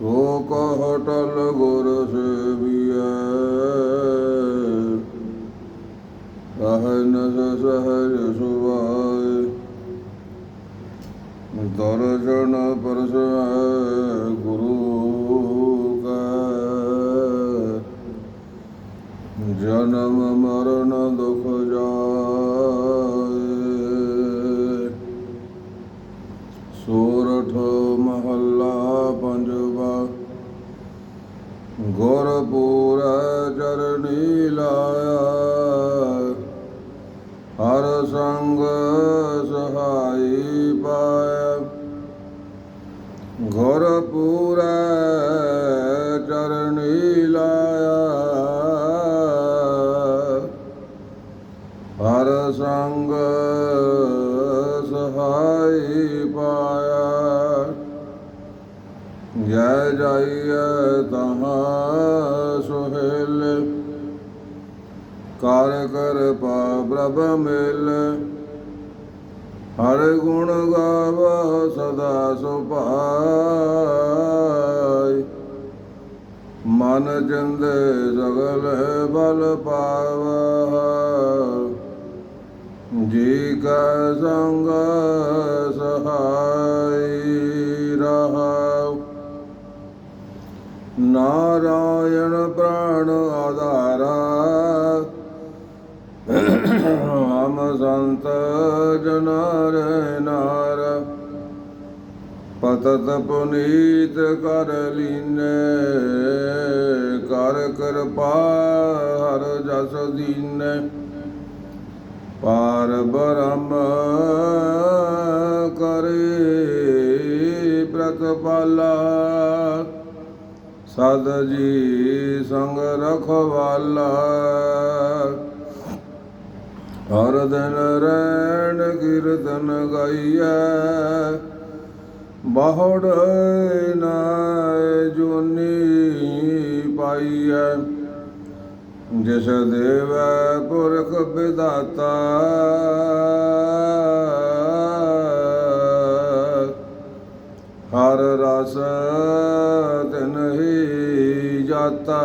ਸੋ ਕਹ ਟਲ ਗੁਰ ਸੇਵੀਐ। ਰਹਿ ਨ ਸੁਭਾਏ। ਦਰਜਨ ਪਰਸੈ ਗੁਰੂ ਕੈ। ਜਨਮ ਮਰਨ ਦੁਖ ਜਾਏ। ਸੂਰਠ ਮਹੱਲਾ ਗੁਰਪੂਰ ਚਰਨੀ ਲਾਇਆ। ਹਰ ਸੰਗ ਸਹਾਈ ਪਾਇਆ। ਗੁਰਪੂਰ ਚਰਨੀ ਲਾਇਆ। ਹਰ ਸੰਗ ਸਹਾਈ ਪਾਇਆ। ਜੈ ਜਾਈਐ ਤਹਾਂ ਸੁਹੇਲ, ਕਰ ਕਰ ਪਾ ਪ੍ਰਭ ਮਿਲ। ਹਰ ਗੁਣ ਗਾਵਾ ਸਦਾ ਸੁਭਾਈ। ਮਨ ਚੰਦੇ ਸਗਲ ਬਲ ਪਾਵਾ। ਜੀ ਕਾ ਸੰਗ ਨਾਰਾਇਣ ਪ੍ਰਾਣ ਆਧਾਰਾ। ਹਮ ਸੰਤ ਜਨਰ ਨਾਰ। ਪਤਤ ਪੁਨੀਤ ਕਰ ਲੀਨੇ। ਕਰ ਕਿਰਪਾ ਹਰ ਜਸ ਦੀਨੇ। ਪਾਰ ਬ੍ਰਹਮ ਕਰੇ ਪ੍ਰਤਪਾਲਾ। ਸਦ ਜੀ ਸੰਗ ਰਖਵਾਲਾ। ਹਰ ਦਿਨ ਰੈਣ ਕੀਰਤਨ ਗਾਈਐ। ਬਹੁੜ ਨਾ ਜੁਨੀ ਪਾਈਐ। ਜਿਸ ਦੇਵੈ ਪੁਰਖ ਵਿਦਾਤਾ ਹਰ ਰਸ ਜਾਤਾ।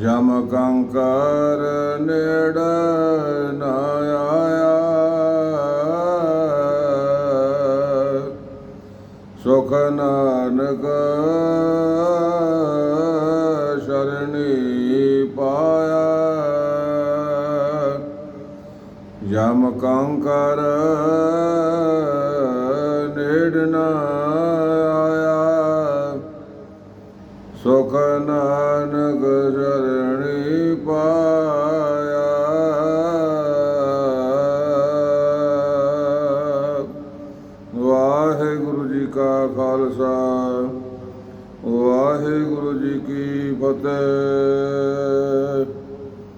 ਜਮ ਕੰਕਰ ਨੇੜ ਨ ਆਇਆ। ਸੁਖ ਨਾਨਕ ਸ਼ਰਣੀ ਪਾਇਆ। ਜਮ ਕੰਕਰ ਸੁਖ ਨਾਨਕ ਸ਼ਰਣੀ ਪਾਇਆ। ਵਾਹਿਗੁਰੂ ਜੀ ਕਾ ਖਾਲਸਾ ਵਾਹਿਗੁਰੂ ਜੀ ਕੀ ਫਤਿਹ।